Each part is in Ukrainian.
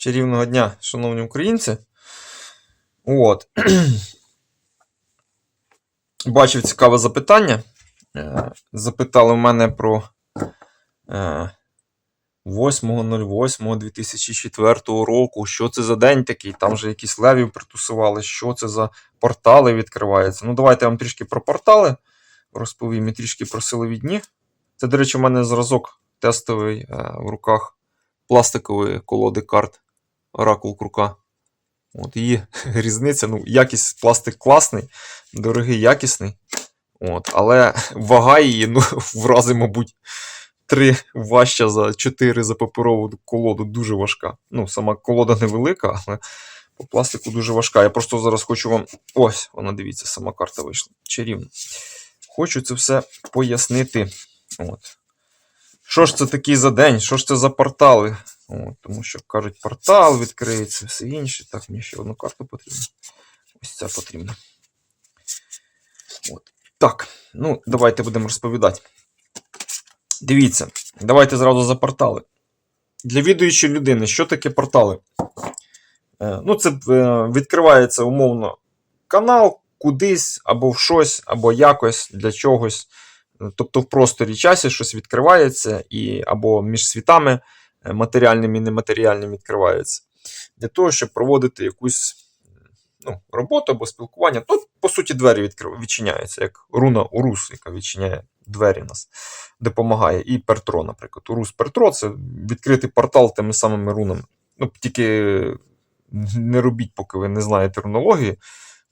Чарівного дня, шановні українці. От. Бачив цікаве запитання. Е, Запитали в мене про е, 8.08.2004 року. Що це за день такий? Там же якісь левів притусували, що це за портали відкриваються. Ну, давайте я вам трішки про портали розповім і трішки про силові дні. Це, до речі, у мене зразок тестовий е, в руках пластикової колоди карт Оракул Крука. От її різниця. Ну, якість пластик класний, дорогий, якісний. От, але вага її, ну, в рази, мабуть, 3 важча за 4 за паперову колоду дуже важка. Ну, сама колода невелика, але по пластику дуже важка. Я просто зараз хочу вам. Ось, вона дивіться, сама карта вийшла. Чарівно. Хочу це все пояснити. От. Що ж це такий за день? Що ж це за портали? От, тому що кажуть, портал відкриється, все інше. Так, мені ще одну карту потрібно. Ось ця потрібна. От. Так, ну, давайте будемо розповідати. Дивіться, давайте зразу за портали. Для відуючої людини, що таке портали? Е, ну, це е, відкривається умовно канал кудись, або в щось, або якось для чогось. Тобто в просторі часі щось відкривається, і, або між світами матеріальним і нематеріальним відкривається. Для того, щоб проводити якусь ну, роботу або спілкування. Тут, по суті, двері відкрив... відчиняються, як руна Урус, яка відчиняє двері нас, допомагає. І Пертро, наприклад. Урус Пертро це відкритий портал тими самими рунами. Ну, тільки не робіть, поки ви не знаєте рунології.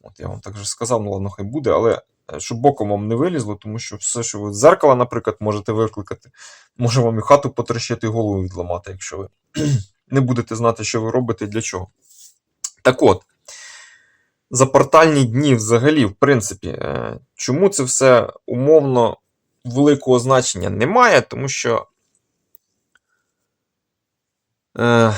От я вам так же сказав, ну ладно, хай буде, але е, щоб боком вам не вилізло, тому що все, що ви зеркала, наприклад, можете викликати, може вам і хату потрощити, і голову відламати, якщо ви не будете знати, що ви робите і для чого. Так от, за портальні дні взагалі, в принципі, е, чому це все умовно великого значення немає, тому що. Е,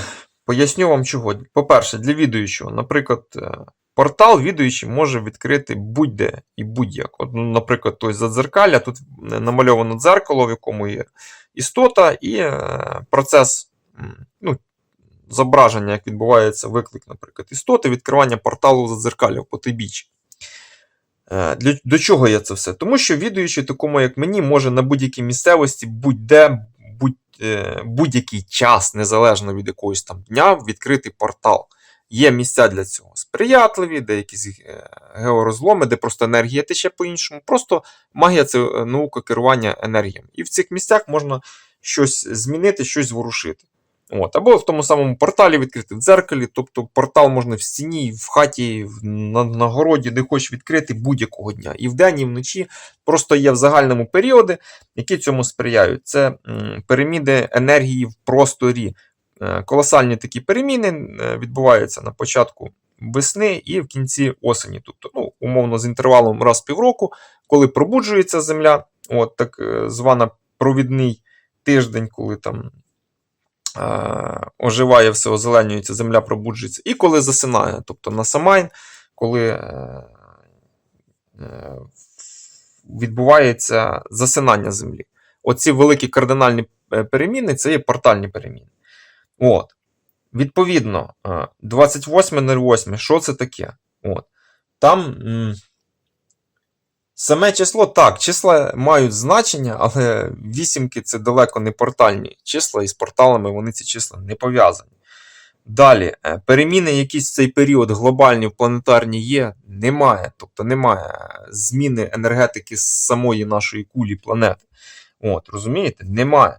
Поясню вам чого. По-перше, для відуючого, наприклад, е, портал відуючий може відкрити будь-де і будь-як. От, ну, Наприклад, той задзеркалля, тут намальовано дзеркало, в якому є істота, і е, процес ну, зображення, як відбувається виклик, наприклад, істоти, відкривання порталу задзеркалля по тибічі. Е, Для, До чого є це все? Тому що відуючий, такому як мені, може на будь-якій місцевості, будь-де, будь, е, будь-який час, незалежно від якогось там дня, відкрити портал. Є місця для цього сприятливі, де е, георозломи, де просто енергія тече по-іншому. Просто магія це е, наука керування енергіями. І в цих місцях можна щось змінити, щось зворушити. От. Або в тому самому порталі відкрити в дзеркалі, тобто портал можна в стіні, в хаті, на, на городі, де хочеш відкрити будь-якого дня. І вдень, і вночі просто є в загальному періоди, які цьому сприяють. Це м, переміни енергії в просторі. Е, Колосальні такі переміни е, відбуваються на початку весни і в кінці осені. Тобто, ну, умовно, з інтервалом раз в півроку, коли пробуджується земля, от так е, звана провідний тиждень, коли там е, оживає все, озеленюється, земля пробуджується, і коли засинає, тобто на Самайн, коли е, е, відбувається засинання землі. Оці великі кардинальні переміни це є портальні переміни. От. Відповідно, е, 28.08, що це таке? От. Там саме число, так, числа мають значення, але вісімки це далеко не портальні числа, і з порталами вони ці числа не пов'язані. Далі, е, переміни якісь в цей період глобальні в планетарні є, немає. Тобто немає зміни енергетики з самої нашої кулі планети. От, розумієте? Немає.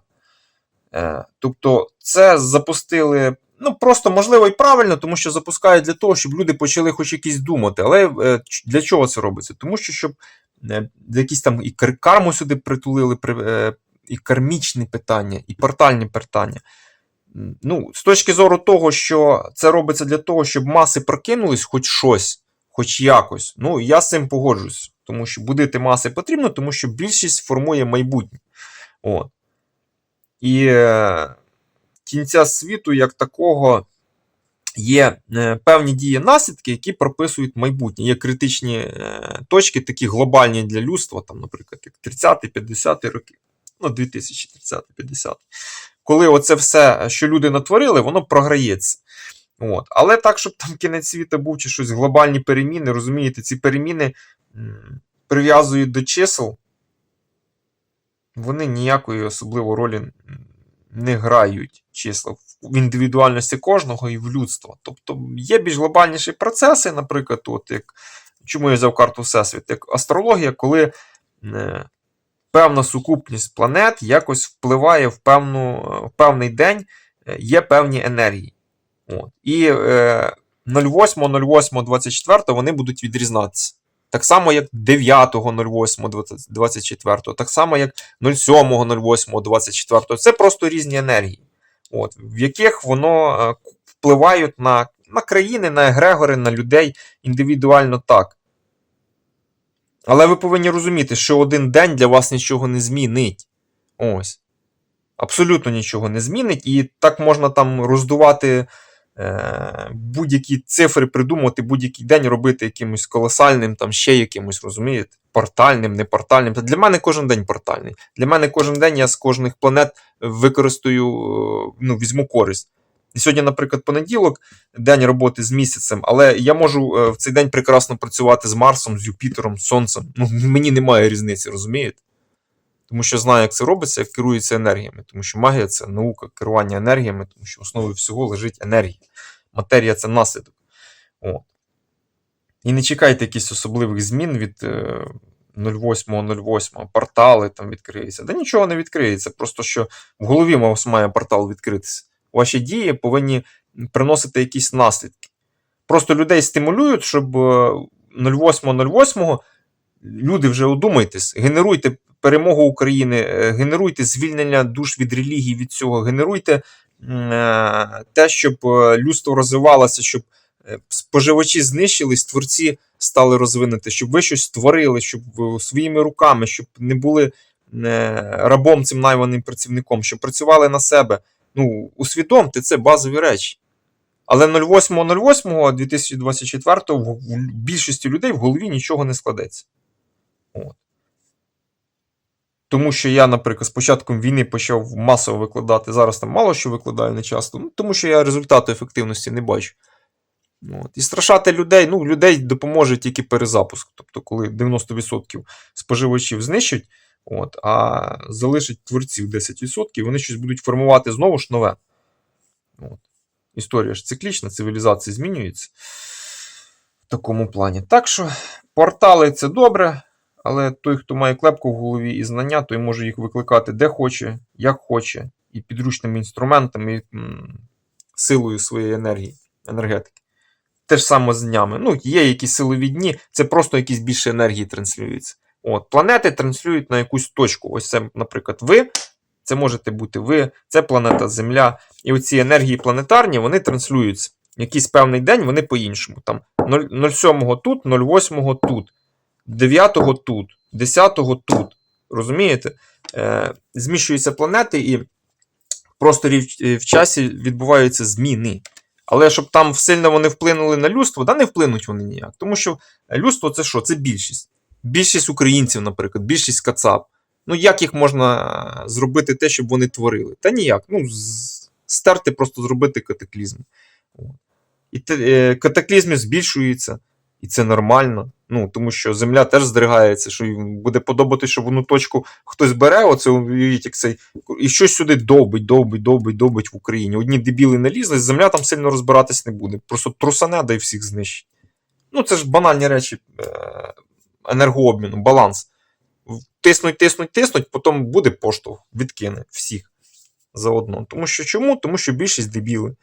Е, Тобто, це запустили. Ну, просто можливо і правильно, тому що запускають для того, щоб люди почали хоч якісь думати. Але е, для чого це робиться? Тому що щоб е, якісь там і кар- карму сюди притулили, і кармічні питання, і портальні питання. Ну, з точки зору того, що це робиться для того, щоб маси прокинулись хоч щось, хоч якось. Ну, я з цим погоджуюсь, тому що будити маси потрібно, тому що більшість формує майбутнє. От. І е, кінця світу, як такого, є е, певні дії наслідки, які прописують майбутнє. Є критичні е, точки, такі глобальні для людства, там, наприклад, як 30-50 роки, ну, 2030-50. Коли оце все, що люди натворили, воно програється. От. Але так, щоб там кінець світу був чи щось глобальні переміни, розумієте, ці переміни прив'язують до чисел, вони ніякої особливої ролі не грають числа в індивідуальності кожного і в людства. Тобто є більш глобальніші процеси, наприклад, от як, чому я взяв карту Всесвіт, як астрологія, коли е, певна сукупність планет якось впливає в, певну, в певний день, е, є певні енергії. От. І е, 08, 08, 24 вони будуть відрізнятися. Так само, як 9, 08, 24, так само, як 07, 08, 24. Це просто різні енергії, от, в яких воно е, впливають на, на країни, на егрегори, на людей індивідуально так. Але ви повинні розуміти, що один день для вас нічого не змінить. Ось. Абсолютно нічого не змінить. І так можна там роздувати будь-які цифри, придумувати будь-який день, робити якимось колосальним, там ще якимось, розумієте? Портальним, не портальним. Та для мене кожен день портальний. Для мене кожен день я з кожних планет використаю, е, ну, візьму користь. І сьогодні, наприклад, понеділок, день роботи з місяцем, але я можу е, в цей день прекрасно працювати з Марсом, з Юпітером, з Сонцем. Ну, мені немає різниці, розумієте? Тому що знаю, як це робиться, як керується енергіями. Тому що магія це наука керування енергіями, тому що в основі всього лежить енергія. Матерія це наслідок. От. І не чекайте якихось особливих змін від е, 08.08, портали там відкриються. Да нічого не відкриється. Просто що в голові вас має портал відкритися. Ваші дії повинні приносити якісь наслідки. Просто людей стимулюють, щоб е, 08.08 люди вже одумайтесь, генеруйте перемогу України, е, генеруйте звільнення душ від релігії від цього, генеруйте е, те, щоб е, людство розвивалося, щоб споживачі знищились, творці стали розвинути, щоб ви щось створили, щоб своїми руками, щоб не були рабом цим найманим працівником, щоб працювали на себе. Ну, усвідомте, це базові речі. Але 08.08.2024 в в більшості людей в голові нічого не складеться. От. Тому що я, наприклад, з початком війни почав масово викладати. Зараз там мало що викладаю не часто, ну, тому що я результату ефективності не бачу. От. І страшати людей, ну, людей допоможе тільки перезапуск. Тобто, коли 90% споживачів знищать, от, а залишить творців 10%, вони щось будуть формувати знову ж нове. От. Історія ж циклічна, цивілізації змінюється в такому плані. Так що портали це добре, але той, хто має клепку в голові і знання, той може їх викликати де хоче, як хоче, і підручними інструментами, і силою своєї енергії, енергетики. Те ж саме з днями. Ну, є якісь силові дні, це просто якісь більше енергії транслюється. От, планети транслюють на якусь точку. Ось це, наприклад, ви. Це можете бути ви, це планета Земля. І оці енергії планетарні вони транслюються. Якийсь певний день вони по-іншому. Там 07 тут, 08 тут, 9 тут, 10-го тут. Розумієте? Е, Зміщуються планети, і в просторі в, в часі відбуваються зміни. Але щоб там сильно вони вплинули на людство, да не вплинуть вони ніяк. Тому що людство це що? Це більшість. Більшість українців, наприклад, більшість кацап. Ну, як їх можна зробити те, щоб вони творили? Та ніяк. Ну, стерти, просто зробити катаклізм. І те, е, катаклізми збільшуються, і це нормально. Ну, тому що земля теж здригається, що їм буде подобати, що в одну точку хтось бере, оце уявіть, як цей, і щось сюди довбить, довбить, довбить, довбить в Україні. Одні дебіли налізли, земля там сильно розбиратись не буде. Просто трусане, да і всіх знищить. Ну, це ж банальні речі е, енергообміну, баланс тиснуть, тиснуть, тиснуть, потім буде поштовх, відкине всіх заодно. Тому що чому? Тому що більшість дебіли.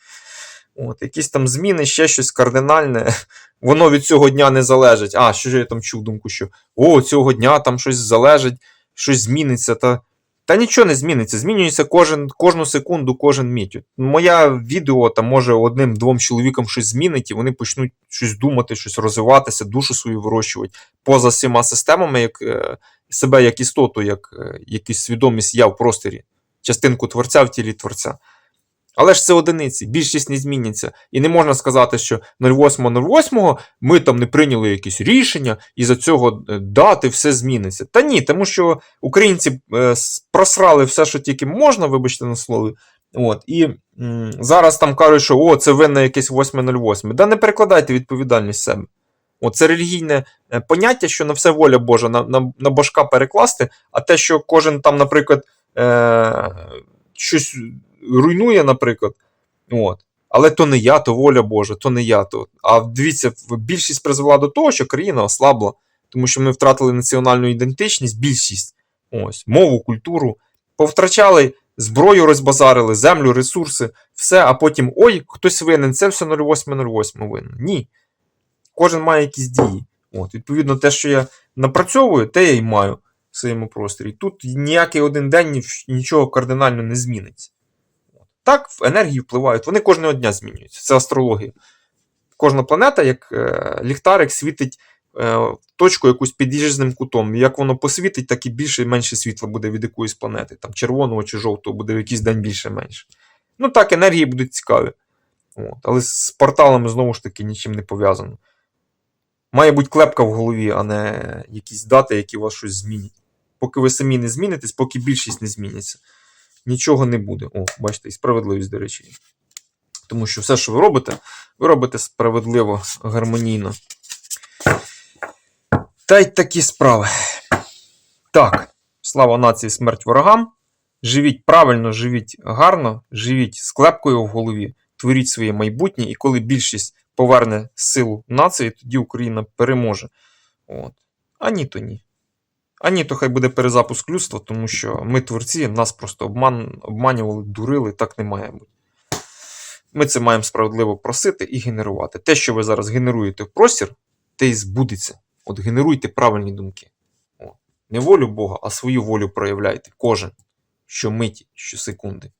От, якісь там зміни, ще щось кардинальне, воно від цього дня не залежить. А, що ж я там чув думку, що о, цього дня там щось залежить, щось зміниться. Та, та нічого не зміниться. Змінюється кожен, кожну секунду, кожен. От Моя відео там може одним-двом чоловікам щось змінить, і вони почнуть щось думати, щось розвиватися, душу свою вирощувати поза всіма системами, як, е, себе як істоту, як е, якусь свідомість я в просторі, частинку творця в тілі творця. Але ж це одиниці, більшість не зміняться. І не можна сказати, що 08.08 ми там не прийняли якісь рішення, і за цього е, дати все зміниться. Та ні, тому що українці е, просрали все, що тільки можна, вибачте на слові, От, і м, зараз там кажуть, що о, це винне якесь 8.08. Да не перекладайте відповідальність себе. О, це релігійне е, поняття, що на все воля Божа, на, на, на божка перекласти, а те, що кожен там, наприклад, е, щось руйнує, наприклад. От. Але то не я, то воля Божа, то не я. То... А дивіться, більшість призвела до того, що країна ослабла, тому що ми втратили національну ідентичність, більшість, ось, мову, культуру, повтрачали зброю, розбазарили, землю, ресурси, все, а потім ой, хтось винен, це все 0808 винен. Ні. Кожен має якісь дії. От, відповідно, те, що я напрацьовую, те я й маю в своєму просторі. Тут ніякий один день нічого кардинально не зміниться. Так, в енергії впливають, вони кожного дня змінюються. Це астрологія. Кожна планета, як е, ліхтарик, світить е, точку якусь під різним кутом. Як воно посвітить, так і більше і менше світла буде від якоїсь планети. Там червоного чи жовтого буде в якийсь день більше менше. Ну так, енергії будуть цікаві. От. Але з порталами знову ж таки нічим не пов'язано. Має бути клепка в голові, а не якісь дати, які у вас щось змінять. Поки ви самі не змінитесь, поки більшість не зміниться, нічого не буде. О, бачите, і справедливість, до речі. Тому що все, що ви робите, ви робите справедливо, гармонійно. Та й такі справи. Так, слава нації, смерть ворогам. Живіть правильно, живіть гарно, живіть з клепкою в голові, творіть своє майбутнє, і коли більшість поверне силу нації, тоді Україна переможе. От. А ні, то ні. А ні, то хай буде перезапуск людства, тому що ми творці, нас просто обман, обманювали, дурили, так не має бути. Ми це маємо справедливо просити і генерувати. Те, що ви зараз генеруєте в простір, те й збудеться. От генеруйте правильні думки. О. Не волю Бога, а свою волю проявляйте. Кожен. Щомиті, щосекунди.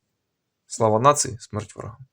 Слава нації, смерть ворогам.